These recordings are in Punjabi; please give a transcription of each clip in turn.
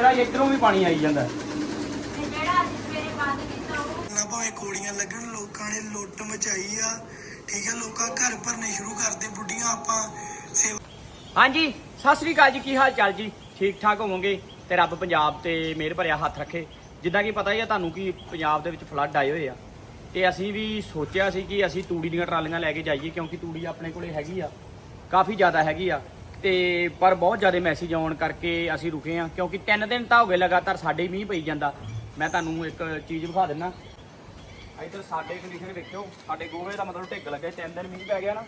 ਮੇਰਾ ਇਧਰੋਂ ਵੀ ਪਾਣੀ ਆਈ ਜਾਂਦਾ। ਨਾ ਭਾਵੇਂ ਗੋਲੀਆਂ ਲੱਗਣ ਲੋਕਾਂ ਨੇ ਲੁੱਟ ਮਚਾਈ ਆ। ਠੀਕ ਹੈ ਲੋਕਾਂ ਘਰ ਭਰਨੇ ਸ਼ੁਰੂ ਕਰਦੇ ਬੁੱਢੀਆਂ ਆਪਾਂ ਸੇਵਾ ਹਾਂਜੀ ਸਤਿ ਸ੍ਰੀ ਅਕਾਲ ਜੀ ਕੀ ਹਾਲ ਚਾਲ ਜੀ? ਠੀਕ ਠਾਕ ਹੋਵੋਗੇ? ਤੇ ਰੱਬ ਪੰਜਾਬ ਤੇ ਮਿਹਰ ਭਰਿਆ ਹੱਥ ਰੱਖੇ। ਜਿੱਦਾਂ ਕਿ ਪਤਾ ਹੀ ਆ ਤੁਹਾਨੂੰ ਕਿ ਪੰਜਾਬ ਦੇ ਵਿੱਚ ਫਲੱਡ ਆਏ ਹੋਏ ਆ। ਤੇ ਅਸੀਂ ਵੀ ਸੋਚਿਆ ਸੀ ਕਿ ਅਸੀਂ ਤੂੜੀ ਦੀਆਂ ਟਰਾਲੀਆਂ ਲੈ ਕੇ ਜਾਈਏ ਕਿਉਂਕਿ ਤੂੜੀ ਆਪਣੇ ਕੋਲੇ ਹੈਗੀ ਆ। ਕਾਫੀ ਜ਼ਿਆਦਾ ਹੈਗੀ ਆ। ਤੇ ਪਰ ਬਹੁਤ ਜ਼ਿਆਦਾ ਮੈਸੇਜ ਆਉਣ ਕਰਕੇ ਅਸੀਂ ਰੁਕੇ ਆ ਕਿਉਂਕਿ 3 ਦਿਨ ਤਾਂ ਹੋ ਗਏ ਲਗਾਤਾਰ ਸਾਡੇ ਮੀਂਹ ਪਈ ਜਾਂਦਾ। ਮੈਂ ਤੁਹਾਨੂੰ ਇੱਕ ਚੀਜ਼ ਵਿਖਾ ਦਿੰਦਾ ਇੱਧਰ ਸਾਡੇ ਕੰਡੀਸ਼ਨ ਦੇਖਿਓ ਸਾਡੇ ਗੋਵੇ ਦਾ ਮਤਲਬ ਢਿੱਗ ਲੱਗੇ, ਤਿੰਨ ਦਿਨ ਮੀਂਹ ਪੈ ਗਿਆ ਨਾ।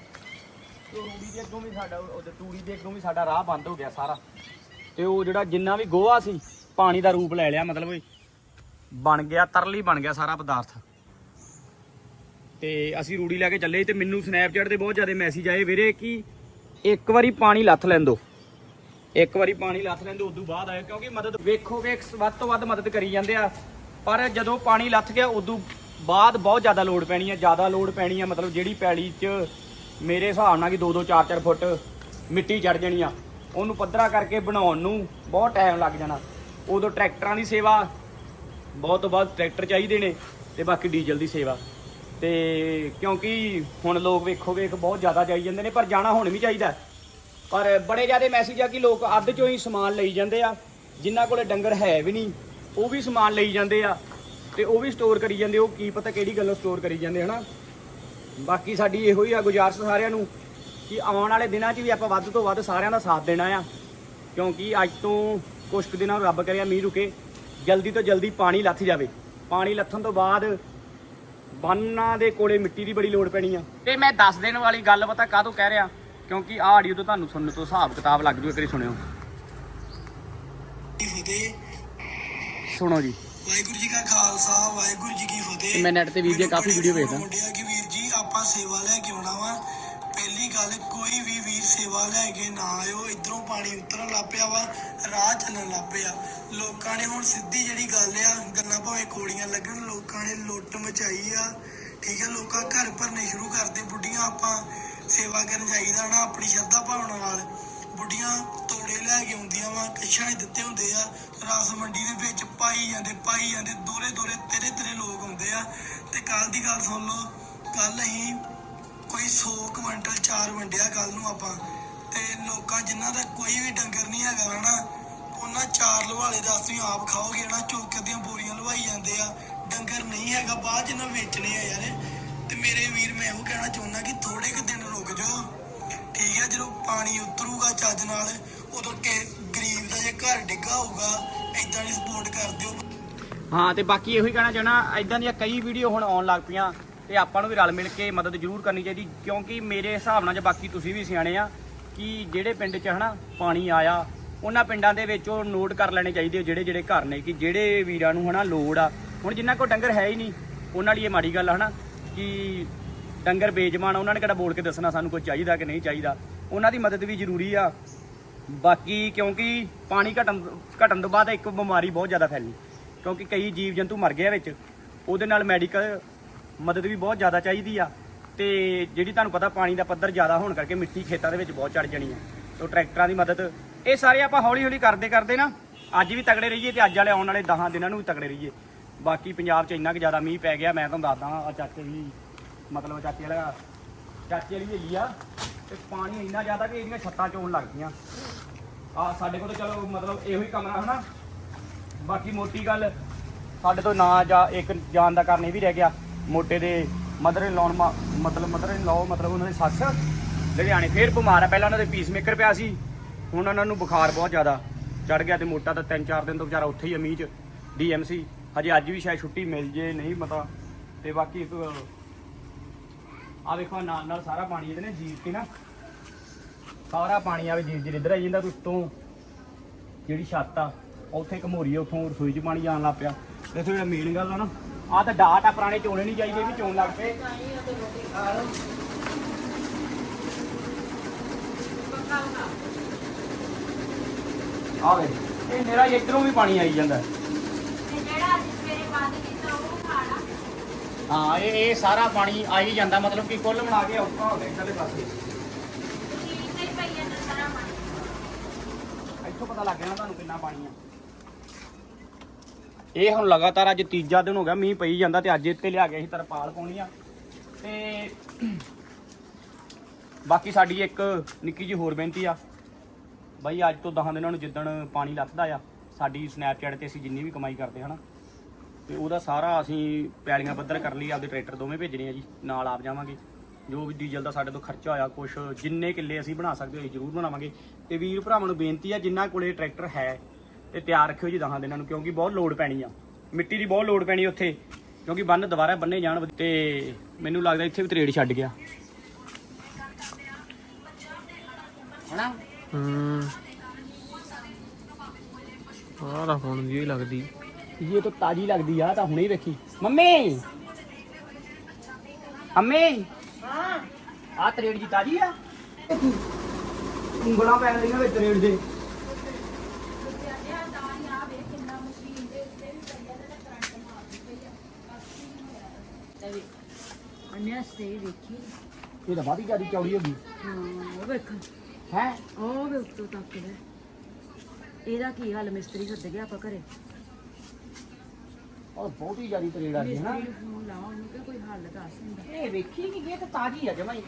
ਤੇ ਰੂੜੀ ਦੇ ਅੱਗੋਂ ਵੀ ਸਾਡਾ ਉਹਦੇ ਤੂੜੀ ਦੇ ਅੱਗੋਂ ਵੀ ਸਾਡਾ ਰਾਹ ਬੰਦ ਹੋ ਗਿਆ ਸਾਰਾ। ਤੇ ਉਹ ਜਿਹੜਾ ਜਿੰਨਾ ਵੀ ਗੋਹਾ ਸੀ, ਪਾਣੀ ਦਾ ਰੂਪ ਲੈ ਲਿਆ ਮਤਲਬ ਬਣ ਗਿਆ, ਤਰਲੀ ਬਣ ਗਿਆ ਸਾਰਾ ਪਦਾਰਥ। ਤੇ ਅਸੀਂ ਰੂੜੀ ਲੈ ਕੇ ਚੱਲੇ ਸੀ ਤੇ ਮੈਨੂੰ ਸਨੈਪਚੈਟ ਤੇ ਬਹੁਤ ਜ਼ਿਆਦਾ ਮੈਸੇਜ ਆਏ, ਵੀਰੇ, ਕਿ ਇੱਕ ਵਾਰੀ ਪਾਣੀ ਲੱਥ ਲੈਣ ਇੱਕ ਵਾਰੀ ਪਾਣੀ ਲੱਥ ਲੈਂਦੇ, ਉਦੋਂ ਬਾਅਦ ਆਏ ਕਿਉਂਕਿ ਮਦਦ ਵੇਖੋਗੇ ਵੇਖ ਵੱਧ ਤੋਂ ਵੱਧ ਮਦਦ ਕਰੀ ਜਾਂਦੇ ਆ। ਪਰ ਜਦੋਂ ਪਾਣੀ ਲੱਥ ਗਿਆ, ਉਦੋਂ ਬਾਅਦ ਬਹੁਤ ਜ਼ਿਆਦਾ ਲੋਡ ਪੈਣੀ ਆ, ਜ਼ਿਆਦਾ ਲੋਡ ਪੈਣੀ ਆ, ਮਤਲਬ ਜਿਹੜੀ ਪੈਲੀ 'ਚ ਮੇਰੇ ਹਿਸਾਬ ਨਾਲ ਕਿ 2-2 4-4 ਫੁੱਟ ਮਿੱਟੀ ਚੜ ਜਾਣੀ ਆ, ਉਹਨੂੰ ਪੱਧਰਾ ਕਰਕੇ ਬਣਾਉਣ ਨੂੰ ਬਹੁਤ ਟਾਈਮ ਲੱਗ ਜਾਣਾ। ਉਦੋਂ ਟਰੈਕਟਰਾਂ ਦੀ ਸੇਵਾ, ਬਹੁਤ ਤੋਂ ਬਾਅਦ ਟਰੈਕਟਰ ਚਾਹੀਦੇ ਨੇ ਤੇ ਬਾਕੀ ਡੀਜ਼ਲ ਦੀ ਸੇਵਾ। ਤੇ ਕਿਉਂਕਿ ਹੁਣ ਲੋਕ ਵੇਖੋ ਵੇਖ ਬਹੁਤ ਜ਼ਿਆਦਾ ਜਾਈ ਜਾਂਦੇ ਨੇ, ਪਰ ਜਾਣਾ ਹੁਣ ਵੀ ਚਾਹੀਦਾ ਪਰ ਬੜੇ ਜ਼ਿਆਦਾ ਮੈਸੇਜ ਆ ਕਿ ਲੋਕ ਅੱਧ ਚੋਂ ਹੀ ਸਮਾਨ ਲਈ ਜਾਂਦੇ ਆ, ਜਿਨ੍ਹਾਂ ਕੋਲੇ ਡੰਗਰ ਹੈ ਵੀ ਨਹੀਂ, ਉਹ ਵੀ ਸਮਾਨ ਲਈ ਜਾਂਦੇ ਆ ਤੇ ਉਹ ਵੀ ਸਟੋਰ ਕਰੀ ਜਾਂਦੇ, ਉਹ ਕੀ ਪਤਾ ਕਿਹੜੀ ਗੱਲੋਂ ਸਟੋਰ ਕਰੀ ਜਾਂਦੇ, ਹਨਾ? ਬਾਕੀ ਸਾਡੀ ਇਹੋ ਹੀ ਆ ਗੁਜ਼ਾਰਿਸ਼ ਸਾਰਿਆਂ ਨੂੰ ਕਿ ਆਉਣ ਵਾਲੇ ਦਿਨਾਂ 'ਚ ਵੀ ਆਪਾਂ ਵੱਧ ਤੋਂ ਵੱਧ ਸਾਰਿਆਂ ਦਾ ਸਾਥ ਦੇਣਾ ਆ। ਕਿਉਂਕਿ ਅੱਜ ਤੋਂ ਕੁਝ ਕੁ ਦਿਨਾਂ ਨੂੰ ਰੱਬ ਕਰਿਆ ਮੀਂਹ ਰੁਕੇ, ਜਲਦੀ ਤੋਂ ਜਲਦੀ ਪਾਣੀ ਲੱਥ ਜਾਵੇ। ਪਾਣੀ ਲੱਥਣ ਤੋਂ ਬਾਅਦ ਬੰਨਾਂ ਦੇ ਕੋਲੇ ਮਿੱਟੀ ਦੀ ਬੜੀ ਲੋੜ ਪੈਣੀ ਆ। ਤੇ ਮੈਂ ਦੱਸ ਦੇਣ ਵਾਲੀ ਗੱਲ ਪਤਾ ਕਾਹਤੋਂ ਕਹਿ ਰਿਹਾ? ਕਿਉਂਕਿ ਆਹ ਆਡੀਓ ਤੋਂ ਤੁਹਾਨੂੰ ਸੁਣਨ ਤੋਂ ਹਿਸਾਬ ਕਿਤਾਬ ਲੱਗ ਜੂ ਇੱਕ ਵਾਰੀ ਸੁਣਿਓ। ਫਤਿਹ? ਸੁਣੋ ਜੀ। ਵਾਹਿਗੁਰੂ ਜੀ ਕਾ ਖਾਲਸਾ ਵਾਹਿਗੁਰੂ ਜੀ ਕੀ ਫਤਿਹ। ਮੈਂ ਨੈਟ ਤੇ ਵੀਰ ਦੀਆਂ ਕਾਫੀ ਵੀਡੀਓ ਵੇਖਦਾ। ਮੁੰਡੇ ਆ ਕਿ ਵੀਰ ਜੀ ਆਪਾਂ ਸੇਵਾ ਲੈ ਕੇ ਆਉਣਾ ਵਾ। ਪਹਿਲੀ ਗੱਲ, ਕੋਈ ਵੀ ਵੀਰ ਸੇਵਾ ਲੈ ਕੇ ਨਾ ਆਇਓ। ਇਧਰੋਂ ਪਾਣੀ ਉਤਰਨ ਲੱਗ ਪਿਆ ਵਾ, ਰਾਹ ਚੱਲਣ ਲੱਗ ਪਿਆ। ਲੋਕਾਂ ਨੇ ਹੁਣ ਸਿੱਧੀ ਜਿਹੜੀ ਗੱਲ ਆ, ਗੱਲਾਂ ਭਾਵੇਂ ਕੋੜੀਆਂ ਲੱਗਣ, ਲੋਕਾਂ ਨੇ ਲੁੱਟ ਮਚਾਈ ਆ। ਠੀਕ ਆ, ਲੋਕਾਂ ਘਰ ਭਰਨੇ ਸ਼ੁਰੂ ਕਰਦੇ ਬੁੱਢੀਆਂ ਆਪਾਂ ਸੇਵਾ ਕਰਨ ਜਾਈਦਾ ਨਾ, ਆਪਣੀ ਸ਼ਰਧਾ ਭਾਵਨਾ ਨਾਲ। ਬੁੱਢੀਆਂ ਤੋੜੇ ਲੈ ਕੇ ਆਉਂਦੀਆਂ ਵਾ, ਕੱਛਾਂ ਹੀ ਦਿੱਤੇ ਹੁੰਦੇ ਆ। ਰਾਸ ਮੰਡੀ ਦੇ ਵਿੱਚ ਪਾਈ ਜਾਂਦੇ ਪਾਈ ਜਾਂਦੇ। ਦੋਰੇ ਦੋਰੇ ਤੇਰੇ ਤੇਰੇ ਲੋਕ ਆਉਂਦੇ ਆ। ਤੇ ਕੱਲ ਦੀ ਗੱਲ ਸੁਣ ਲਓ ਕੱਲ ਅਸੀਂ ਕੋਈ 100 ਕੁਇੰਟਲ, ਚਾਰ ਵੰਡਿਆ ਕੱਲ ਨੂੰ ਆਪਾਂ। ਤੇ ਲੋਕਾਂ ਜਿਨ੍ਹਾਂ ਦਾ ਕੋਈ ਵੀ ਡੰਗਰ ਨਹੀਂ ਹੈਗਾ, ਹਨਾ, ਉਹਨਾਂ ਚਾਰ ਲਵਾਲੇ ਦਾ ਤੁਸੀਂ ਆਪ ਖਾਓਗੇ ਨਾ ਚੌਕੇ ਦੀਆਂ ਬੋਰੀਆਂ ਲਵਾਈ ਜਾਂਦੇ ਆ। ਡੰਗਰ ਨਹੀਂ ਹੈਗਾ, ਬਾਅਦ ਜਿਹਨਾਂ ਵੇਚਣੇ ਆ ਯਾਰ। ਤੇ ਮੇਰੇ ਵੀਰ ਮੈਂ ਇਹੋ ਕਹਿਣਾ ਚਾਹੁੰਦਾ ਕਿ ਥੋੜੇ ਕੁ ਦਿਨ ਰੁਕ ਜਾਓ। ਠੀਕ ਹੈ ਜਦੋਂ ਪਾਣੀ ਉਤਰੂਗਾ ਚੱਜ ਨਾਲ, ਉਦੋਂ ਕਿ ਗਰੀਬ ਦਾ ਜੇ ਘਰ ਡਿੱਗਾ ਹੋਊਗਾ ਐਦਾਂ ਦੀ ਸਪੋਰਟ ਕਰ ਦਿਓ। ਹਾਂ, ਤੇ ਬਾਕੀ ਇਹੋ ਹੀ ਕਹਿਣਾ ਚਾਹਣਾ ਇਦਾਂ ਦੀਆਂ ਕਈ ਵੀਡੀਓ ਹੁਣ ਆਉਣ ਲੱਗ ਪਈਆਂ। ਤੇ ਆਪਾਂ ਨੂੰ ਵੀ ਰਲ ਮਿਲ ਕੇ ਮਦਦ ਜ਼ਰੂਰ ਕਰਨੀ ਚਾਹੀਦੀ, ਕਿਉਂਕਿ ਮੇਰੇ ਹਿਸਾਬ ਨਾਲ ਜੇ ਬਾਕੀ ਤੁਸੀਂ ਵੀ ਸਿਆਣੇ ਆ, ਕਿ ਜਿਹੜੇ ਪਿੰਡ 'ਚ ਹਨਾ ਪਾਣੀ ਆਇਆ, ਉਹਨਾਂ ਪਿੰਡਾਂ ਦੇ ਵਿੱਚ ਉਹ ਨੋਟ ਕਰ ਲੈਣੇ ਚਾਹੀਦੇ ਜਿਹੜੇ ਜਿਹੜੇ ਘਰ ਨੇ, ਕਿ ਜਿਹੜੇ ਵੀਰਾਂ ਨੂੰ ਹਨਾ ਲੋੜ ਆ। ਹੁਣ ਜਿੰਨਾ ਕੋਲ ਡੰਗਰ ਹੈ ਹੀ ਨਹੀਂ, ਉਹਨਾਂ ਲਈ ਇਹ ਮਾੜੀ ਗੱਲ ਆ ਹਨਾ, ਕਿ ਡੰਗਰ ਬੇਜਮਾਨ ਉਹਨਾਂ ਨੇ ਕਿਹੜਾ ਬੋਲ ਕੇ ਦੱਸਣਾ ਸਾਨੂੰ ਕੋਈ ਚਾਹੀਦਾ ਕਿ ਨਹੀਂ ਚਾਹੀਦਾ। ਉਹਨਾਂ ਦੀ ਮਦਦ ਵੀ ਜ਼ਰੂਰੀ ਆ। ਬਾਕੀ ਕਿਉਂਕਿ ਪਾਣੀ ਘਟਣ ਘਟਣ ਤੋਂ ਬਾਅਦ ਇੱਕ ਬਿਮਾਰੀ ਬਹੁਤ ਜ਼ਿਆਦਾ ਫੈਲੀ, ਕਿਉਂਕਿ ਕਈ ਜੀਵ ਜੰਤੂ ਮਰ ਗਏ ਵਿੱਚ, ਉਹਦੇ ਨਾਲ ਮੈਡੀਕਲ ਮਦਦ ਵੀ ਬਹੁਤ ਜ਼ਿਆਦਾ ਚਾਹੀਦੀ ਆ। ਤੇ ਜਿਹੜੀ ਤੁਹਾਨੂੰ ਪਤਾ ਪਾਣੀ ਦਾ ਪੱਧਰ ਜ਼ਿਆਦਾ ਹੋਣ ਕਰਕੇ ਮਿੱਟੀ ਖੇਤਾਂ ਦੇ ਵਿੱਚ ਬਹੁਤ ਚੜ ਜਾਣੀ ਆ। ਤੋਂ ਟਰੈਕਟਰਾਂ ਦੀ ਮਦਦ, ਇਹ ਸਾਰੇ ਆਪਾਂ ਹੌਲੀ ਹੌਲੀ ਕਰਦੇ ਕਰਦੇ ਨਾ, ਅੱਜ ਵੀ ਤਗੜੇ ਰਹੀਏ ਤੇ ਅੱਜ ਵਾਲੇ ਆਉਣ ਵਾਲੇ 10 ਦਿਨਾਂ ਨੂੰ ਵੀ ਤਗੜੇ ਰਹੀਏ। ਬਾਕੀ ਪੰਜਾਬ 'ਚ ਇੰਨਾ ਕੁ ਜ਼ਿਆਦਾ ਮੀਂਹ ਪੈ ਗਿਆ, ਮੈਂ ਤੁਹਾਨੂੰ ਦੱਸਦਾ ਆ ਚਾਚੇ ਦੀ, ਮਤਲਬ ਚਾਚੇ ਵਾਲਾ, ਚਾਚੇ ਵਾਲੀ ਹੈਗੀ ਆ, ਤੇ ਪਾਣੀ ਇੰਨਾ ਜ਼ਿਆਦਾ ਕਿ ਇਹਦੀਆਂ ਛੱਤਾਂ ਚੋਣ ਲੱਗ ਗਈਆਂ। ਆ ਸਾਡੇ ਕੋਲ ਤਾਂ ਚਲੋ ਮਤਲਬ ਇਹੋ ਹੀ ਕਮਰਾ ਹਨਾ। ਬਾਕੀ ਮੋਟੀ ਗੱਲ, ਸਾਡੇ ਤੋਂ ਨਾ ਜਾ ਇੱਕ ਜਾਣ ਦਾ ਕਾਰਨ ਇਹ ਵੀ ਰਹਿ ਗਿਆ। ਮੋਟੇ ਦੇ ਮਦਰ ਇਨ ਲਾਉਣ ਮਤਲਬ ਮਦਰ ਇਨ ਲਾਅ ਮਤਲਬ ਉਹਨਾਂ ਦੀ ਸੱਸ ਲੁਧਿਆਣੇ ਫੇਰ ਬਿਮਾਰ ਆ। ਪਹਿਲਾਂ ਉਹਨਾਂ ਦੇ ਪੀਸਮੇਕਰ ਪਿਆ ਸੀ, ਹੁਣ ਉਹਨਾਂ ਨੂੰ ਬੁਖਾਰ ਬਹੁਤ ਜ਼ਿਆਦਾ। ਚੜ ਗਿਆ ਤੇ ਮੋਟਾ ਤਾਂ 3-4 ਦਿਨ ਤੋਂ ਵਿਚਾਰਾ ਉੱਥੇ ਹੀ ਆ ਮੀਂਹ ਚ ਡੀਐਮਸੀ ਹਜੇ ਅੱਜ ਵੀ ਸ਼ਾਇਦ ਛੁੱਟੀ ਮਿਲ ਜੇ, ਨਹੀਂ ਪਤਾ। ਤੇ ਬਾਕੀ ਇੱਕ ਆ ਵੇਖੋ, ਨਾਲ ਨਾਲ ਸਾਰਾ ਪਾਣੀ ਇਹਦੇ ਨੇ ਜੀਰ ਕੇ ਨਾ, ਸਾਰਾ ਪਾਣੀ ਆਵੇ ਜੀਰ ਜੀਰ ਇੱਧਰ ਆਈ ਜਾਂਦਾ ਤੇ ਜਿਹੜੀ ਛੱਤ ਆ, ਉੱਥੇ ਇੱਕ ਮੋਰੀ ਆ, ਉੱਥੋਂ ਰਸੋਈ 'ਚ ਪਾਣੀ ਜਾਣ ਲੱਗ ਪਿਆ। ਦੇਖੋ ਜਿਹੜਾ ਮੇਨ ਗੱਲ ਆ ਨਾ ਆ ਤਾਂ ਡਾਟ ਆ ਪੁਰਾਣੇ ਚੋਣੇ ਨਹੀਂ ਚਾਹੀਦੇ ਵੀ ਚੋਣ ਲੱਗ ਪਏ। ਆ ਵੇ ਇਹ ਮੇਰਾ ਇੱਧਰੋਂ ਵੀ ਪਾਣੀ ਆਈ ਜਾਂਦਾ। ਹਾਂ ਇਹ ਇਹ ਸਾਰਾ ਪਾਣੀ ਆਈ ਜਾਂਦਾ ਮਤਲਬ ਕਿ ਕੁੱਲ ਬਣਾ ਕੇ ਔਖਾ ਹੋ ਗਿਆ ਇੱਧਰਲੇ ਪਾਸੇ। ਠੀਕ ਹੀ ਪਈ ਜਾਂਦਾ ਸਾਰਾ ਪਾਣੀ। ਇੱਥੋਂ ਪਤਾ ਲੱਗ ਜਾਣਾ ਤੁਹਾਨੂੰ ਕਿੰਨਾ ਪਾਣੀ ਆ। ਇਹ ਹੁਣ ਲਗਾਤਾਰ ਅੱਜ ਤੀਜਾ ਦਿਨ ਹੋ ਗਿਆ, ਮੀਂਹ ਪਈ ਜਾਂਦਾ ਤੇ ਅੱਜ ਇੱਥੇ ਲਿਆ ਕੇ ਅਸੀਂ ਤਰਪਾਲ ਪਾਉਣੀ ਆ। ਤੇ ਬਾਕੀ ਸਾਡੀ ਇੱਕ ਨਿੱਕੀ ਜੀ ਹੋਰ ਬੇਨਤੀ ਆ। ਬਾਈ, ਅੱਜ ਤੋਂ 10 ਦਿਨਾਂ ਨੂੰ ਜਿੱਦਣ ਪਾਣੀ ਲੱਥਦਾ ਆ, ਸਾਡੀ ਸਨੈਪਚੈਟ ਤੇ ਅਸੀਂ ਜਿੰਨੀ ਵੀ ਕਮਾਈ ਕਰਦੇ ਹਨਾ, ਤੇ ਉਹਦਾ ਸਾਰਾ ਅਸੀਂ ਪੈਲੀਆਂ ਪੱਧਰ ਕਰ ਲਈ, ਆਪਦੇ ਟਰੈਕਟਰ ਦੋਵੇਂ ਭੇਜਣੇ ਆ ਜੀ, ਨਾਲ ਆਪ ਜਾਵਾਂਗੇ। ਜੋ ਵੀ ਡੀਜ਼ਲ ਦਾ ਸਾਡੇ ਤੋਂ ਖਰਚਾ ਹੋਇਆ, ਕੁਛ ਜਿੰਨੇ ਕਿੱਲੇ ਅਸੀਂ ਬਣਾ ਸਕਦੇ ਹੋਏ ਜ਼ਰੂਰ ਬਣਾਵਾਂਗੇ। ਤੇ ਵੀਰ ਭਰਾਵਾਂ ਨੂੰ ਬੇਨਤੀ ਆ ਜਿਨ੍ਹਾਂ ਕੋਲੇ ਟਰੈਕਟਰ ਹੈ ਤੇ ਤਿਆਰ ਰੱਖਿਓ ਜੀ ਦਹਾਂ ਦਿਨਾਂ ਨੂੰ ਕਿਉਂਕਿ ਬਹੁਤ ਲੋਡ ਪੈਣੀ ਆ। ਮਿੱਟੀ ਦੀ ਬਹੁਤ ਲੋਡ ਪੈਣੀ ਉੱਥੇ ਕਿਉਂਕਿ ਬੰਨ ਦੁਬਾਰਾ ਬੰਨੇ ਜਾਣ ਤੇ ਮੈਨੂੰ ਲੱਗਦਾ ਇੱਥੇ ਵੀ ਤਰੇੜ ਛੱਡ ਗਿਆ। ਹਨਾ? ਹੂੰ। ਆਹ ਹੁਣ ਜੀ ਲੱਗਦੀ। ਇਹ ਤਾਂ ਤਾਜੀ ਲੱਗਦੀ ਆ ਤਾਂ ਹੁਣੇ ਹੀ ਵੇਖੀ। ਮੰਮੀ! ਅੰਮੀ ਹਾਂ। ਆ ਤਰੇੜ ਜੀ ਤਾਜੀ ਆ। ਉਂਗਲਾਂ ਪੈਣ ਦੀਆਂ ਵਿੱਚ ਤਰੇੜ ਦੇ। ਵੇਖੀ। ਇਹ ਤਾਂ ਵਾਦੀ ਜਿਆਦੀ ਚੌੜੀ ਹੋ ਗਈ। ਹਾਂ ਉਹ ਵੇਖ। ਹੈ? ਉਹ ਵੇ ਉੱਤੋਂ ਤੱਕ ਦੇ ਇਹਦਾ ਕੀ ਹਾਲ ਮਿਸਤਰੀ ਸੱਦ ਗਿਆ ਆਪਾਂ ਘਰੇ। ਉਹ ਬਹੁਤ ਜਿਆਦੀ ਤਰੇੜ ਆ ਗਈ ਹੈ ਨਾ। ਮਿਸਤਰੀ ਨੂੰ ਫੋਨ ਲਾਓ ਉਹਨੂੰ ਕਿ ਕੋਈ ਹੱਲ ਦੱਸ ਹੁੰਦਾ। ਇਹ ਵੇਖੀ ਨਹੀਂ ਗਈ ਇਹ ਤਾਂ ਤਾਜੀ ਆ ਜਮਾਈ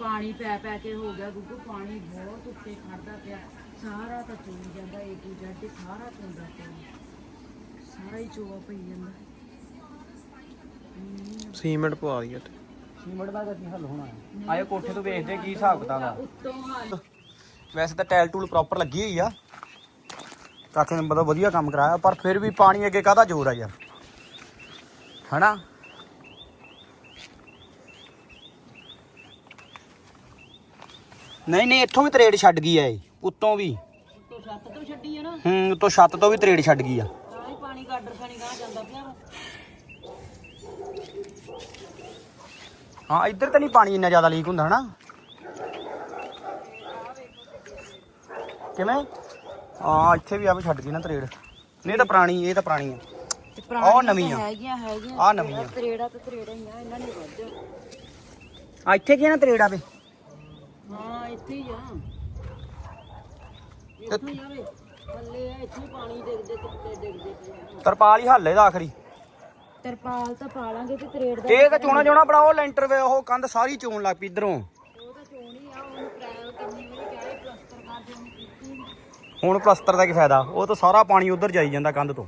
ਪਾਣੀ ਪੈ ਪੈ ਕੇ ਹੋ ਗਿਆ ਗੁੱਗੂ ਪਾਣੀ ਬਹੁਤ ਉੱਤੇ ਖੜਦਾ ਪਿਆ। ਸਾਰਾ ਤਾਂ ਚੋਈ ਜਾਂਦਾ ਏ ਟੂ ਜ਼ੈਡ ਸਾਰਾ ਚੋਂਦਾ ਪਿਆ। ਸਾਰਾ ਹੀ ਚੋਆ ਪਈ ਜਾਂਦਾ। ਸੀਮੈਂਟ ਪਵਾ ਦਈਏ ਤੇ ਸੀਮੈਂਟ ਦਾ ਕੀ ਹੱਲ ਹੋਣਾ ਹੈ? ਆਇਓ ਕੋਠੇ ਤੋਂ ਵੇਖਦੇ ਕੀ ਹਿਸਾਬ ਕਿਤਾਬ ਆ। ਉੱਤੋਂ ਹੱਲ ਵੈਸੇ ਤਾਂ ਟੈਲ ਟੂਲ ਪ੍ਰੋਪਰ ਲੱਗੀ ਹੋਈ ਆ। ਕਾਕੇ ਨੇ ਬੜਾ ਵਧੀਆ ਕੰਮ ਕਰਾਇਆ ਪਰ ਫਿਰ ਵੀ ਪਾਣੀ ਅੱਗੇ ਕਾਹਦਾ ਜ਼ੋਰ ਆ ਯਾਰ? ਹਨਾ? ਨਹੀਂ ਨਹੀਂ ਇੱਥੋਂ ਵੀ ਤਰੇੜ ਛੱਡ ਗਈ ਆ ਇਹ ਉੱਤੋਂ ਵੀ। ਉੱਤੋਂ ਛੱਤ ਤੋਂ ਛੱਡੀ ਆ ਨਾ। ਹੂੰ ਉੱਤੋਂ ਛੱਤ ਤੋਂ ਵੀ ਤਰੇੜ ਛੱਡ ਗਈ ਆ। ਤਾਂ ਹੀ ਪਾਣੀ ਗਾਡਰ ਖਾਣੀ ਗਾਂ ਜਾਂਦਾ ਪਿਆ ਹਾਂ ਇੱਧਰ ਤਾਂ ਨਹੀਂ ਪਾਣੀ ਇੰਨਾ ਜ਼ਿਆਦਾ ਲੀਕ ਹੁੰਦਾ ਹਨਾ? ਕਿਵੇਂ? ਹਾਂ ਇੱਥੇ ਵੀ ਆਵੇ ਛੱਡ ਗਈ ਨਾ ਤਰੇੜ। ਨਹੀਂ ਇਹ ਤਾਂ ਪੁਰਾਣੀ ਇਹ ਤਾਂ ਪੁਰਾਣੀ ਆ। ਤੇ ਆਹ ਨਵੀਂ ਆ। ਹੈਗੀਆਂ ਹੈਗੀਆਂ। ਆਹ ਨਵੀਂ ਆ। ਤਰੇੜਾ ਤੇ ਤਰੇੜਾ ਹੀ ਆ ਇਹਨਾਂ ਨੇ ਵੱਧ ਆ ਇੱਥੇ ਕੀ ਆ ਨਾ ਤਰੇੜ ਆਵੇ ਹਾਂ ਇੱਥੇ ਹੀ ਆ। ਇੱਥੇ ਹੀ ਆਵੇ ਥੱਲੇ ਆ ਇੱਥੇ ਹੀ ਪਾਣੀ ਡਿੱਗਦੇ ਤੇ ਡਿੱਗਦੇ। ਪਏ ਆ। ਤਰਪਾਲ ਹੀ ਹੱਲ ਇਹਦਾ ਆਖਰੀ। ਤਰਪਾਲ ਤਾਂ ਪਾ ਲਾਂਗੇ ਤੇ ਤਰੇੜ ਦਾ ਇਹ ਤਾਂ ਚੋਣਾ ਚੋਣਾ ਬੜਾ ਉਹ ਲੈਂਟਰ ਵੇ ਉਹ ਕੰਧ ਸਾਰੀ ਚੋਣ ਲੱਗ ਪਈ ਇਧਰੋਂ। ਉਹ ਤਾਂ ਚੋਣੀ ਆ ਉਹਨੂੰ ਪ੍ਰਾਇ ਕਿੰਨੀ ਵਾਰੀ ਕਿਹਾ ਸੀ ਪਲਸਤਰ ਕਰ ਦੇ ਉਹਨੇ ਕੀਤੀ ਨੀ। ਹੁਣ ਪਲਸਤਰ ਦਾ ਕੀ ਫਾਇਦਾ? ਉਹ ਤਾਂ ਸਾਰਾ ਪਾਣੀ ਉਧਰ ਜਾਈ ਜਾਂਦਾ ਕੰਧ ਤੋਂ।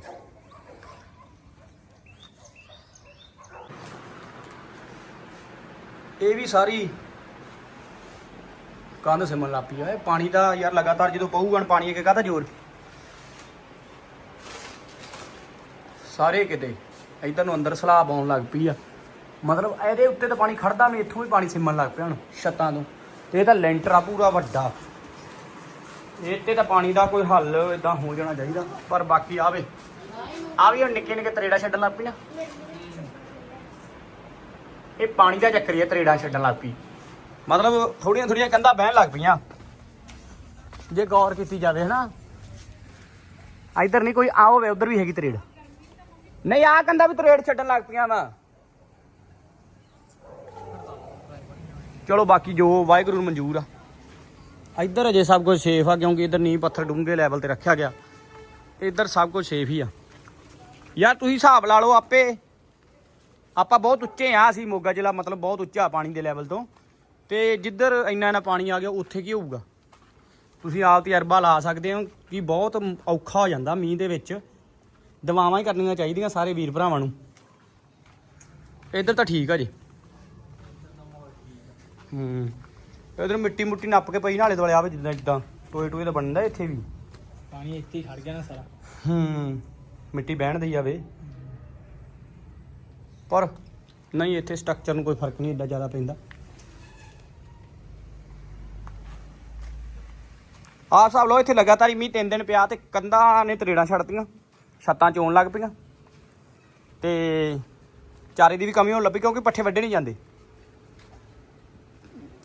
ਇਹ ਵੀ ਸਾਰੀ ਕੰਧ ਸਿਮਣ ਲੱਗ ਪਈ ਆ। ਇਹ ਪਾਣੀ ਦਾ ਯਾਰ ਲਗਾਤਾਰ ਜਦੋਂ ਪਊਗਾ ਨਾ ਪਾਣੀ ਅੱਗੇ ਕਾਹਦਾ ਜ਼ੋਰ? ਸਾਰੇ ਕਿਤੇ ਇਧਰ ਨੂੰ ਅੰਦਰ ਸਲਾਬ ਆਉਣ ਲੱਗ ਪਈ ਆ। ਮਤਲਬ ਇਹਦੇ ਉੱਤੇ ਤਾਂ ਪਾਣੀ ਖੜਦਾ ਨਹੀਂ ਇੱਥੋਂ ਵੀ ਪਾਣੀ ਸਿਮਣ ਲੱਗ ਪਿਆ ਹੁਣ ਛੱਤਾਂ ਤੋਂ। ਤੇ ਇਹ ਤਾਂ ਲੈਂਟਰ ਆ ਪੂਰਾ ਵੱਡਾ। ਇਹ ਤੇ ਤਾਂ ਪਾਣੀ ਦਾ ਕੋਈ ਹੱਲ ਇਦਾਂ ਹੋ ਜਾਣਾ ਚਾਹੀਦਾ, ਪਰ ਬਾਕੀ ਆਵੇ। ਆ ਵੀ ਹੁਣ ਨਿੱਕੇ ਨਿੱਕੇ ਤਰੇੜਾ ਛੱਡਣ ਲੱਗ ਪਈ ਨਾ। ਇਹ ਪਾਣੀ ਦਾ ਚੱਕਰ ਹੀ ਹੈ ਤਰੇੜਾ ਛੱਡਣ ਲੱਗ ਪਈ। ਮਤਲਬ ਥੋੜੀਆਂ ਥੋੜੀਆਂ ਕੰਧਾਂ ਬਹਿਣ ਲੱਗ ਪਈਆਂ। ਜੇ ਗੌਰ ਕੀਤੀ ਜਾਵੇ ਹਨਾ। ਇਧਰ ਨਹੀਂ ਕੋਈ ਆ ਹੋਵੇ, ਉਧਰ ਵੀ ਹੈਗੀ ਤਰੇੜ। ਨਹੀਂ ਆ ਕੰਧਾਂ ਵੀ ਤਰੇੜ ਛੱਡਣ ਲੱਗ ਪਈਆਂ ਵਾ। ਚਲੋ ਬਾਕੀ ਜੋ ਵਾਹਿਗੁਰੂ ਨੂੰ ਮਨਜ਼ੂਰ ਆ। ਇੱਧਰ ਅਜੇ ਸਭ ਕੁਝ ਸੇਫ ਆ, ਕਿਉਂਕਿ ਇੱਧਰ ਨੀਂਹ ਪੱਥਰ ਡੂੰਘੇ ਲੈਵਲ ਤੇ ਰੱਖਿਆ ਗਿਆ। ਇੱਧਰ ਸਭ ਕੁਝ ਸੇਫ ਹੀ ਆ। ਯਾਰ ਤੁਸੀਂ ਹਿਸਾਬ ਲਾ ਲਓ ਆਪੇ। ਆਪਾਂ ਬਹੁਤ ਉੱਚੇ ਆ ਅਸੀਂ ਮੋਗਾ ਜ਼ਿਲ੍ਹਾ, ਮਤਲਬ ਬਹੁਤ ਉੱਚਾ ਪਾਣੀ ਦੇ ਲੈਵਲ ਤੋਂ। ਤੇ ਜਿੱਧਰ ਇੰਨਾ ਇੰਨਾ ਪਾਣੀ ਆ ਗਿਆ, ਉੱਥੇ ਕੀ ਹੋਊਗਾ? ਤੁਸੀਂ ਆਪ ਤਜਰਬਾ ਲਾ ਸਕਦੇ ਹੋ ਕਿ ਬਹੁਤ ਔਖਾ ਹੋ ਜਾਂਦਾ ਮੀਂਹ ਦੇ ਵਿੱਚ। ਦਵਾਵਾਂ ਹੀ ਕਰਨੀਆਂ ਚਾਹੀਦੀਆਂ ਸਾਰੇ ਵੀਰ ਭਰਾਵਾਂ ਨੂੰ। ਇੱਧਰ ਤਾਂ ਠੀਕ ਆ ਜੀ। ਹੂੰ ਇਧਰ ਮਿੱਟੀ ਮੁੱਟੀ ਨੱਪ ਕੇ ਪਈ ਨਾਲੇ ਦੁਆਲੇ ਆਵੇ ਜਿੱਦਾਂ ਜਿੱਦਾਂ ਟੋਏ ਟੋਏ ਤਾਂ ਬਣਦਾ ਇੱਥੇ ਵੀ। ਪਾਣੀ ਇੱਥੇ ਹੀ ਖੜ ਗਿਆ ਨਾ ਸਾਰਾ। ਹੂੰ ਮਿੱਟੀ ਬਹਿਣ ਦੀ ਜਾਵੇ ਪਰ ਨਹੀਂ ਇੱਥੇ ਸਟਰਕਚਰ ਨੂੰ ਕੋਈ ਫ਼ਰਕ ਨਹੀਂ ਏਡਾ ਜ਼ਿਆਦਾ ਪੈਂਦਾ। ਆਹ ਹਿਸਾਬ ਲਓ ਇੱਥੇ ਲਗਾਤਾਰ ਹੀ ਮੀਂਹ ਤਿੰਨ ਦਿਨ ਪਿਆ ਤੇ ਕੰਧਾਂ ਨੇ ਤਰੇੜਾਂ ਛੱਡਤੀਆਂ ਛੱਤਾਂ ਚੋਣ ਲੱਗ ਪਈਆਂ। ਤੇ ਚਾਰੇ ਦੀ ਵੀ ਕਮੀ ਹੋਣ ਲੱਗੀ ਕਿਉਂਕਿ ਪੱਠੇ ਵੱਢੇ ਨਹੀਂ ਜਾਂਦੇ।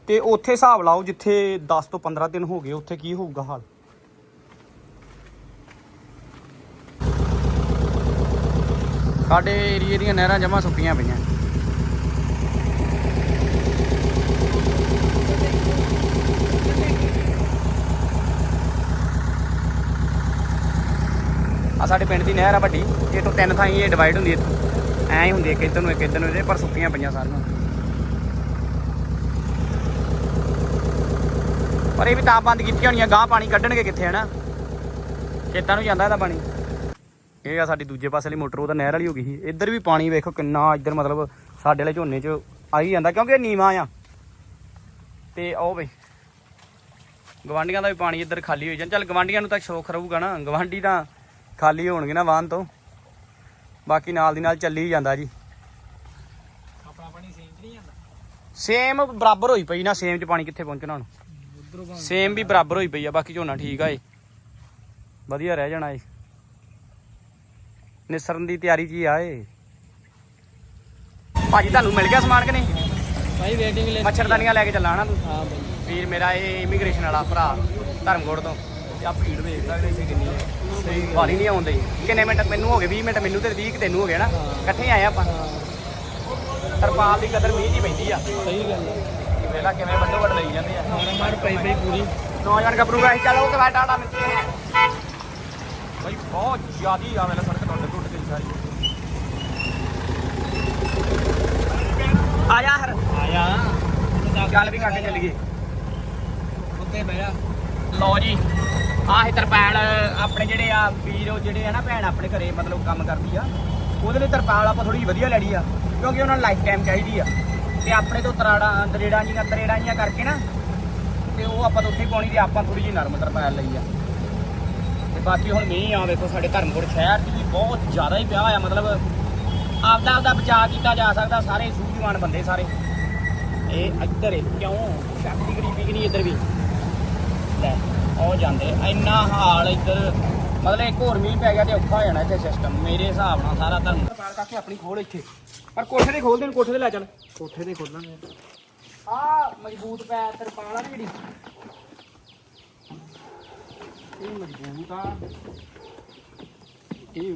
ਤੇ ਉੱਥੇ ਹਿਸਾਬ ਲਾਓ ਜਿੱਥੇ 10 ਤੋਂ 15 ਦਿਨ ਹੋ ਗਏ, ਉੱਥੇ ਕੀ ਹੋਊਗਾ ਹਾਲ? ਸਾਡੇ ਏਰੀਏ ਦੀਆਂ ਨਹਿਰਾਂ ਜਮਾ ਸੁੱਕੀਆਂ ਪਈਆਂ। ਆ ਸਾਡੇ ਪਿੰਡ ਦੀ ਨਹਿਰ ਆ ਵੱਡੀ, ਇਹ ਤੋਂ ਤਿੰਨ ਥਾਈਂ ਇਹ ਡਿਵਾਈਡ ਹੁੰਦੀ ਇੱਥੋਂ। ਐਂ ਹੀ ਹੁੰਦੀ ਇੱਕ ਇੱਧਰ ਨੂੰ, ਇੱਕ ਇੱਧਰ ਨੂੰ, ਇਹਦੇ ਪਰ ਸੁੱਕੀਆਂ ਪਈਆਂ ਸਾਰੀਆਂ। ਪਰ ਇਹ ਵੀ ਤਾਂ ਬੰਦ ਕੀਤੀਆਂ ਹੋਣੀਆਂ ਗਾਂ ਪਾਣੀ ਕੱਢਣਗੇ ਕਿੱਥੇ, ਹਨਾ? ਖੇਤਾਂ ਨੂੰ ਜਾਂਦਾ ਇਹਦਾ ਪਾਣੀ। ਇਹ ਆ ਸਾਡੀ ਦੂਜੇ ਪਾਸੇ ਵਾਲੀ ਮੋਟਰ, ਉਹ ਤਾਂ ਨਹਿਰ ਵਾਲੀ ਹੋ ਗਈ ਸੀ। ਇੱਧਰ ਵੀ ਪਾਣੀ ਵੇਖੋ ਕਿੰਨਾ ਇੱਧਰ ਮਤਲਬ ਸਾਡੇ ਵਾਲੇ ਝੋਨੇ 'ਚ ਆਈ ਜਾਂਦਾ, ਕਿਉਂਕਿ ਇਹ ਨੀਵਾਂ ਆ। ਤੇ ਆਓ ਬਈ। ਗਵਾਂਡੀਆਂ ਦਾ ਵੀ ਪਾਣੀ ਇੱਧਰ ਖਾਲੀ ਹੋਈ ਜਾਂਦਾ। ਚੱਲ ਗਵਾਂਡੀਆਂ ਨੂੰ ਤਾਂ ਸ਼ੌਕ ਰਹੂਗਾ ਨਾ। ਗਵਾਂਡੀ ਤਾਂ ਖਾਲੀ ਹੋਣਗੇ ਨਾ ਵਾਹਨ ਤੋਂ। ਬਾਕੀ ਨਾਲ ਦੀ ਨਾਲ ਚੱਲੀ ਜਾਂਦਾ ਜੀ। ਆਪਣਾ ਪਾਣੀ ਸੇਮ ਨਹੀਂ ਜਾਂਦਾ? ਸੇਮ ਬਰਾਬਰ ਹੋਈ ਪਈ ਨਾ ਸੇਮ 'ਚ ਪਾਣੀ ਕਿੱਥੇ ਪਹੁੰਚਣਾ ਹੁਣ। ਸੇਮ ਵੀ ਬਰਾਬਰ ਹੋਈ ਪਈ ਆ ਬਾਕੀ ਝੋਨਾ ਠੀਕ ਆ ਏ ਵਧੀਆ ਰਹਿ ਜਾਣਾ ਏ ਨਿਸਰਨ ਦੀ ਤਿਆਰੀ 'ਚ ਹੀ ਆ ਏ ਭਾਜੀ ਤੁਹਾਨੂੰ ਮਿਲ ਗਿਆ ਸਮਾਨ ਕਿ ਨਹੀਂ? ਭਾਈ ਵੇਟਿੰਗ ਲੈ ਮੱਛਰਦਾਨੀਆਂ ਲੈ ਕੇ ਚੱਲਾਂ ਨਾ ਤੂੰ? ਹਾਂ ਬਾਈ ਵੀਰ ਮੇਰਾ ਇਹ ਇਮੀਗ੍ਰੇਸ਼ਨ ਵਾਲਾ ਭਰਾ ਧਰਮਗੋੜ ਤੋਂ। ਤੇ ਆ ਭੀੜ ਵੇਖ ਸਕਦੇ ਸੀ ਕਿੰਨੀ ਹੈ। ਵਾਰੀ ਨਹੀਂ ਆਉਂਦੀ ਕਿੰਨੇ ਮਿੰਟ ਮੈਨੂੰ ਹੋ ਗਏ 20 ਮਿੰਟ ਮੈਨੂੰ ਤੇ 20 ਕੁ ਤੈਨੂੰ ਹੋ ਗਏ ਨਾ। ਇਕੱਠੇ ਆਏ ਆਪਾਂ। ਤਰਪਾਲ ਦੀ ਕਦਰ ਮੀਂਹ ਦੀ ਪੈਂਦੀ ਆ। ਸਹੀ ਗੱਲ ਹੈ ਵੇਲਾ ਕਿਵੇਂ ਵੱਡੋ ਵੱਡ ਲਈ ਜਾਂਦੇ ਆ। ਮਾਰ ਪਈ ਪਈ ਪੂਰੀ। ਨੌਜਵਾਨ ਗੱਭਰੂ ਗਏ ਚਲੋ ਕਿ ਟਾਟਾ ਮਿਲਦੇ ਹੈ ਬਈ ਬਹੁਤ ਜ਼ਿਆਦੀ ਆ ਵੇਲੇ ਸੜਕ ਟੁੱਟ ਟੁੱਟ ਗਈ ਸਾਰੀ। ਆ ਜਾ ਹਰ। ਆਇਆ ਗੱਲ ਵੀ ਕਰਕੇ ਚੱਲੀਏ। ਉੱਤੇ ਬਹਿ ਜਾ। ਲਓ ਜੀ। ਆਹ ਇਹ ਤਰਪਾਲ, ਆਪਣੇ ਜਿਹੜੇ ਆ ਵੀਰ, ਉਹ ਜਿਹੜੇ ਆ ਨਾ ਭੈਣ ਆਪਣੇ ਘਰੇ ਮਤਲਬ ਕੰਮ ਕਰਦੀ ਆ, ਉਹਦੇ ਲਈ ਤਰਪਾਲ ਆਪਾਂ ਥੋੜੀ ਵਧੀਆ ਲੈਣੀ ਆ, ਕਿਉਂਕਿ ਉਹਨਾਂ ਨੂੰ ਲਾਈਫ ਟਾਈਮ ਚਾਹੀਦੀ ਆ। ਤੇ ਆਪਣੇ ਤੋਂ ਤਰਾੜਾ ਦਰੇੜਾਂ ਜੀਆਂ ਦਰੇੜਾਂ ਜੀਆਂ ਕਰਕੇ ਨਾ, ਤੇ ਉਹ ਆਪਾਂ ਤੋਂ ਉੱਥੇ ਪਾਉਣੀ ਤੇ ਆਪਾਂ ਥੋੜੀ ਜਿਹੀ ਨਰਮ ਤਰਪਾਲ ਲਈ ਆ। ਤੇ ਬਾਕੀ ਹੁਣ ਮੀਂਹ ਆ, ਵੇਖੋ ਸਾਡੇ ਧਰਮਪੁਰ ਸ਼ਹਿਰ 'ਚ ਵੀ ਬਹੁਤ ਜ਼ਿਆਦਾ ਹੀ ਪਿਆ ਹੋਇਆ, ਮਤਲਬ ਆਪਦਾ ਆਪਦਾ ਬਚਾਅ ਕੀਤਾ ਜਾ ਸਕਦਾ, ਸਾਰੇ ਸੂਝਵਾਨ ਬੰਦੇ ਸਾਰੇ। ਇਹ ਇੱਧਰ ਕਿਉਂ? ਸ਼ੱਕ ਦੀ ਗਰੀਬੀ ਕਿ ਨਹੀਂ ਇੱਧਰ ਵੀ? ਲੈ। ਉਹ ਜਾਂਦੇ। ਇੰਨਾ ਹਾਲ ਇੱਧਰ ਮਤਲਬ ਇੱਕ ਹੋਰ ਮੀਂਹ ਪੈ ਗਿਆ ਤੇ ਔਖਾ ਹੋ ਜਾਣਾ ਇੱਥੇ ਸਿਸਟਮ ਮੇਰੇ ਹਿਸਾਬ ਨਾਲ ਸਾਰਾ ਧਰਮ ਪਾਰ ਕਰਕੇ ਆਪਣੀ ਖੋਲ ਇੱਥੇ। ਪਰ ਕੋਠੇ ਦੇ ਖੋਲ ਦੇਣ ਕੋਠੇ ਦੇ ਲੈ ਚੱਲ। ਕੋਠੇ ਤੇ ਖੋਲਾਂਗੇ। ਆ ਮਜ਼ਬੂਤ ਪੈ ਤਰਪਾਲ ਆ ਜਿਹੜੀ। ਇਹ ਮਜ਼ਬੂਤ ਆ। ਇਹ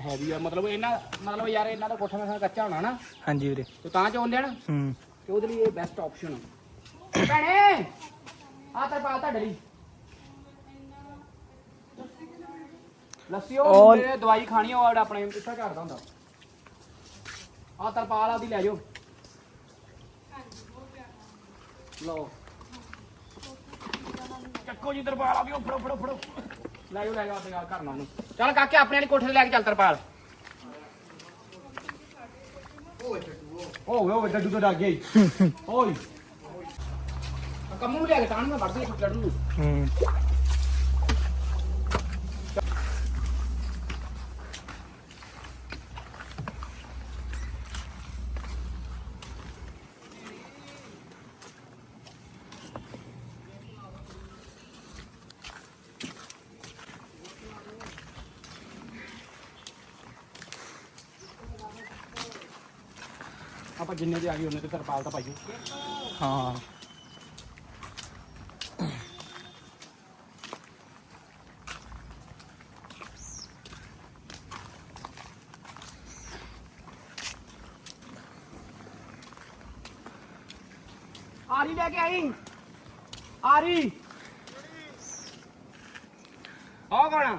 ਹੈਵੀ ਆ। ਮਤਲਬ ਇਹਨਾਂ ਮਤਲਬ ਯਾਰ ਇਹਨਾਂ ਦਾ ਕੋਠਾ ਮੇਰਾ ਕੱਚਾ ਹੋਣਾ ਨਾ। ਹਾਂਜੀ ਵੀਰੇ। ਤੇ ਤਾਂ ਚਾਹੁੰਦੇ ਨਾ? ਹੂੰ। ਤੇ ਉਹਦੇ ਲਈ ਇਹ ਬੈਸਟ ਆਪਸ਼ਨ ਆ। ਭੈਣੇ ਆ ਤਰਪਾਲ ਤੁਹਾਡੇ ਲਈ। ਲੱਸੀ ਉਹ ਔਰ- ਨੇ ਦਵਾਈ ਖਾਣੀ ਉਹ ਜਿਹੜਾ ਆਪਣੇ ਪਿੱਛਾ ਝਾੜਦਾ ਹੁੰਦਾ। ਆ ਤਰਪਾਲ ਆਦੀ ਲੈ ਜਾਓ। ਲਓ। ਚੱਕੋ ਜੀ ਤਰਪਾਲ ਆ ਵੀ ਉਹ ਫੜੋ ਫੜੋ ਫੜੋ। ਲੈ ਜਾਓ ਲੈ ਜਾਓ ਆਪਣੇ ਨਾਲ ਕਰਨਾ ਉਹਨੂੰ। ਚੱਲ ਕਾਕੇ ਆਪਣੇ ਵਾਲੀ ਕੋਠੇ ਤੇ ਲੈ ਕੇ ਚੱਲ ਤਰਪਾਲ। ਓਏ ਓਏ ਡੱਡੂ ਤੋਂ ਗਿਆ ਈ। ਓਏ ਕੰਮੂ ਨੂੰ ਲੈ ਕੇ ਤਾਂ ਮੈਂ ਵੜਦੀ ਨੂੰ। ਹੂੰ। ਆਪਾਂ ਜਿੰਨੇ ਦੇ ਆ ਗਏ ਉਹਨੇ ਤੇ ਤਰਪਾਲ ਤਾਂ ਪਾਈਓ ਹਾਂ ਆਰੀ ਲੈ ਕੇ ਆਈ ਆਰੀ ਆ ਕੌਣ ਆ?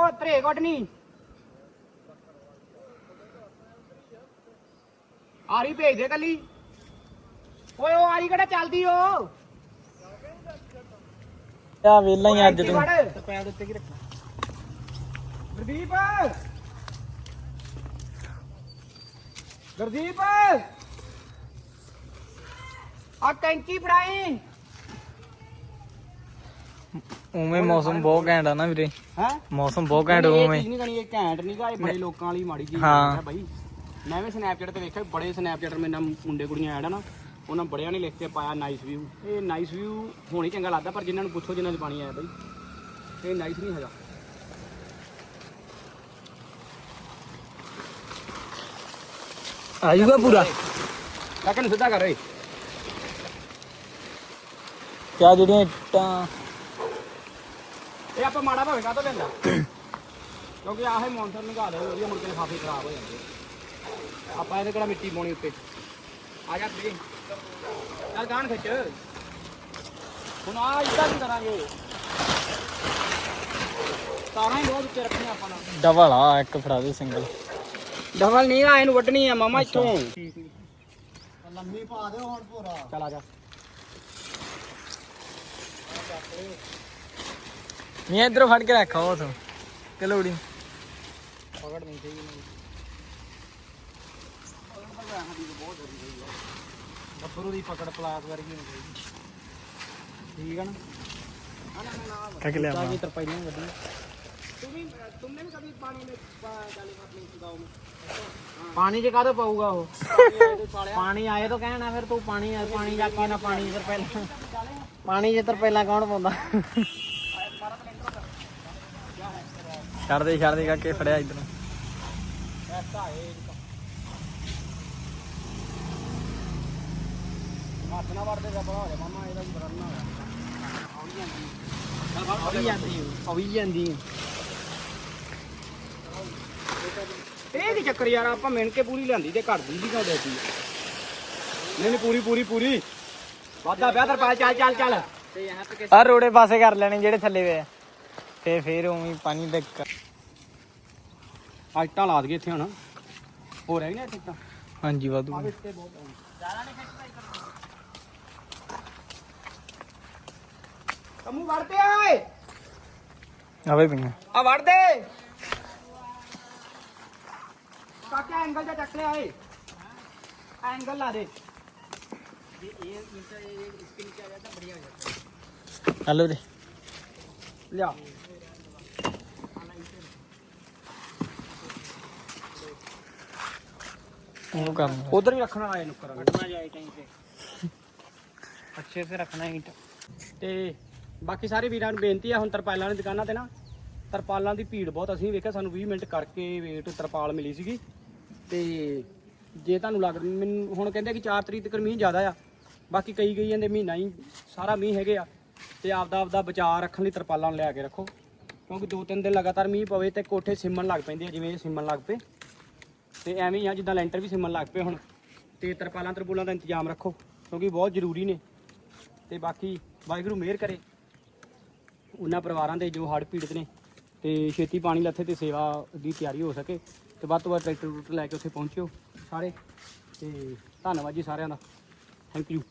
ਉਹ ਤਰੇ ਘਟਨੀ ਆਰੀ ਭੇਜ ਦੇ ਕੱਲੀ। ਓਏ ਉਹ ਆਰੀ ਕਿਹੜਾ ਚੱਲਦੀ ਓ? ਆ ਵੇਲਾ ਹੀ ਅੱਜ ਤੂੰ। ਪੈਰ ਉੱਤੇ ਕੀ ਰੱਖਣਾ ਗੁਰਦੀਪ। ਗੁਰਦੀਪ। ਆ ਟੈਂਕੀ ਫੜਾਈ। ਉਵੇਂ ਮੌਸਮ ਬਹੁਤ ਘੈਂਟ ਆ ਨਾ ਵੀਰੇ। ਹੈ? ਮੌਸਮ ਬਹੁਤ ਘੈਂਟ ਉਵੇਂ। ਨਹੀਂ ਕਣੀ ਇਹ ਘੈਂਟ ਨਹੀਂ ਗਾ ਇਹ ਬੜੇ ਲੋਕਾਂ ਵਾਲੀ ਮਾੜੀ ਚੀਜ਼ ਹਾਂ। ਬਾਈ। ਮੈਂ ਵੀ ਸਨੈਪਚੈਟ ਤੇ ਵੇਖਿਆ ਬੜੇ ਸਨੈਪਚੈਟਰ ਮੇਰੇ ਨਾਲ ਮੁੰਡੇ ਕੁੜੀਆਂ ਐਡ ਨਾ ਉਹਨਾਂ ਬੜਿਆਂ ਨੇ ਲਿਖ ਕੇ ਪਾਇਆ ਨਾਈਸ ਵਿਊ ਇਹ ਨਾਈਸ ਵਿਊ ਹੋਣੀ ਚੰਗਾ ਲੱਗਦਾ ਪਰ ਜਿਨ੍ਹਾਂ ਨੂੰ ਪੁੱਛੋ ਜਿਨ੍ਹਾਂ 'ਚ ਪਾਣੀ ਆਇਆ ਬਾਈ। ਇਹ ਨਾਈਸ ਨਹੀਂ ਹੈਗਾ। ਆਜੂਗਾ ਪੂਰਾ। ਕਾਕੇ ਨੂੰ ਸਿੱਧਾ ਕਰ ਓਏ। ਕਿਆ ਜਿਹੜੀਆਂ ਇੱਟਾਂ ਇਹ ਆਪਾਂ ਮਾੜਾ ਭਾਵੇਂ ਕਾਹਤੋਂ ਲੈਂਦਾ ਕਿਉਂਕਿ ਆਹੇ ਮੌਨਸੂਨ ਨਿਕਾਲ ਦੇ ਵਧੀਆ ਮੁੜ ਕੇ ਲਿਫਾਫੇ ਖਰਾਬ ਹੋ ਜਾਂਦੇ। ਆ। ਆਪਾਂ ਇਹਦੇ ਕਿਹੜਾ ਮਿੱਟੀ ਪਾਉਣੀ ਉੱਤੇ? ਆ ਜਾ ਵੀਰੇ ਚੱਲ ਗਾਣ ਖਿੱਚ। ਹੁਣ ਆ ਇਦਾਂ ਨਹੀਂ ਕਰਾਂਗੇ? ਤਾਰਾਂ ਹੀ ਬਹੁਤ ਉੱਤੇ ਰੱਖਣੀਆਂ ਆਪਾਂ ਨੇ ਡਬਲ ਆ ਇੱਕ ਫੜਾ ਦੇ ਸਿੰਗਲ ਡਬਲ ਨਹੀਂ ਆ ਇਹਨੂੰ ਵੱਢਣੀ ਆ ਮਾਮਾ ਇੱਥੋਂ। ਲੰਮੀ ਪਾ ਦੇ ਹੁਣ ਭੋਰਾ ਚੱਲ ਆ ਜਾ। ਨਹੀਂ ਇਧਰੋਂ ਫੜ ਕੇ ਰੱਖਾ ਉਹ ਤੋਂ। ਕਲੋੜੀ ਪਕੜ ਨਹੀਂ ਚਾਹੀਦੀ ਨਹੀਂ। ਚਾਹੀਦੀ ਠੀਕ ਹੈ ਨਾ? ਕੱਕ ਲਿਆ ਪਾਣੀ ਵਿੱਚ ਡਾਲੇ ਆਪਣੀ ਗਾਉਂ ਪਾਊਗਾ ਉਹ? ਪਾਣੀ ਆਏ ਤਾਂ ਕਹਿਣਾ ਫਿਰ ਤੂੰ ਪਾਣੀ ਪਾਣੀ ਜਾ ਕੇ ਨਾ ਪਾਣੀ ਚ ਪਹਿਲਾਂ। ਪਾਣੀ ਚ ਪਹਿਲਾਂ ਕੌਣ ਪਾਉਂਦਾ? ਛੱਡ ਦੇ ਛੱਡ ਦੇ ਕਾਕੇ ਫੜਿਆ ਇਧਰੋਂ। ਹੱਥ ਨਾ ਵੜਦੇ ਜਾ ਬੜਾ ਹੋ ਜਾ ਮਾਮਾ ਇਹਦਾ ਵੀ ਬੜਾ ਨਾ ਅਵੀ ਜਾਂਦੀ। ਅਵੀ ਜਾਂਦੀ। ਇਹ ਕੀ ਚੱਕਰ ਯਾਰ ਆਪਾਂ ਮਿਣ ਕੇ ਪੂਰੀ ਲਿਆਂਦੀ ਤੇ ਘੜ ਦੀ ਦੀ ਕਾ ਦੇਤੀ? ਨਹੀਂ ਨਹੀਂ ਪੂਰੀ ਪੂਰੀ ਪੂਰੀ। ਵਾਦਾ ਚੱਲ ਚੱਲ ਚੱਲ। ਆ ਰੋੜੇ ਪਾਸੇ ਕਰ ਲੈਣੇ ਜਿਹੜੇ ਥੱਲੇ ਵੇ ਆ। ਤੇ ਫੇਰ ਉਵੇਂ ਹੀ ਪਾਣੀ ਦੇ ਆ ਇੱਟਾਂ ਲਾ ਦਈਏ ਇੱਥੇ ਹੁਣ। ਹੋ ਰਹਿ ਗਈਆਂ ਇੱਥੇ? ਇੱਟਾਂ ਹਾਂਜੀ ਵਾਧੂ। ਇੱਥੇ ਬਹੁਤ ਕਮੂ ਵੜਦੇ ਓਏ। ਆਵੇ ਪਈਆਂ ਆ ਵੜ ਦੇ। ਕਾਕਾ ਐਂਗਲ ਜਾ ਚੱਕ ਲਿਆ ਏ ਐਂਗਲ ਲਾ ਦੇ। ਹਲੋ ਦੇ ਲਿਆ। ਉਹ ਕਰਨਾ ਉਧਰ ਵੀ ਰੱਖਣਾ ਆਏ ਨੁੱਕਰ। ਕੱਟਣਾ ਜਾਏ ਕਹੀਂ ਤੇ। ਅੱਛੇ ਸੇ ਰੱਖਣਾ ਈਟ ਤੇ ਬਾਕੀ ਸਾਰੇ ਵੀਰਾਂ ਨੂੰ ਬੇਨਤੀ ਆ ਹੁਣ ਤਰਪਾਲਾਂ ਦੀ ਦੁਕਾਨਾਂ ਤੇ ਨਾ ਤਰਪਾਲਾਂ ਦੀ ਭੀੜ ਬਹੁਤ ਅਸੀਂ ਵੇਖਿਆ ਸਾਨੂੰ 20 ਮਿੰਟ ਕਰਕੇ ਵੇਟ ਤਰਪਾਲ ਮਿਲੀ ਸੀਗੀ। ਤੇ ਜੇ ਤੁਹਾਨੂੰ ਲੱਗ ਮੈਨੂੰ ਹੁਣ ਕਹਿੰਦੇ ਕਿ 4 ਤਰੀਕ ਤੱਕ ਮੀਂਹ ਜ਼ਿਆਦਾ ਆ। ਬਾਕੀ ਕਈ ਕਈ ਜਾਂਦੇ ਮਹੀਨਾ ਹੀ ਸਾਰਾ ਮੀਂਹ ਹੈਗੇ ਆ। ਤੇ ਆਪਦਾ ਆਪਦਾ ਬਚਾਅ ਰੱਖਣ ਲਈ ਤਰਪਾਲਾਂ ਲਿਆ ਕੇ ਰੱਖੋ। ਕਿਉਂਕਿ ਦੋ ਤਿੰਨ ਦਿਨ ਲਗਾਤਾਰ ਮੀਂਹ ਪਵੇ ਤੇ ਕੋਠੇ ਸਿਮਣ ਲੱਗ ਪੈਂਦੇ ਆ ਜਿਵੇਂ ਇਹ ਸਿਮਣ ਲੱਗ ਪਏ। ਤੇ ਐਵੇਂ ਹੀ ਆ, ਜਿੱਦਾਂ ਲੈਂਟਰ ਵੀ ਸਿਮਣ ਲੱਗ ਪਏ ਹੁਣ। ਤੇ ਤਰਪਾਲਾਂ ਤਰਪੂਲਾਂ ਦਾ ਇੰਤਜ਼ਾਮ ਰੱਖੋ, ਕਿਉਂਕਿ ਬਹੁਤ ਜ਼ਰੂਰੀ ਨੇ। ਤੇ ਬਾਕੀ ਵਾਹਿਗੁਰੂ ਮਿਹਰ ਕਰੇ ਉਹਨਾਂ ਪਰਿਵਾਰਾਂ ਦੇ ਜੋ ਹੜ੍ਹ ਪੀੜਤ ਨੇ। ਤੇ ਛੇਤੀ ਪਾਣੀ ਲੱਥੇ ਤੇ ਸੇਵਾ ਦੀ ਤਿਆਰੀ ਹੋ ਸਕੇ। ਤੇ ਵੱਧ ਤੋਂ ਵੱਧ ਟਰੈਕਟਰ ਟਰੂਕਟਰ ਲੈ ਕੇ ਉੱਥੇ ਪਹੁੰਚਿਓ ਸਾਰੇ। ਤੇ ਧੰਨਵਾਦ ਜੀ ਸਾਰਿਆਂ ਦਾ। Thank you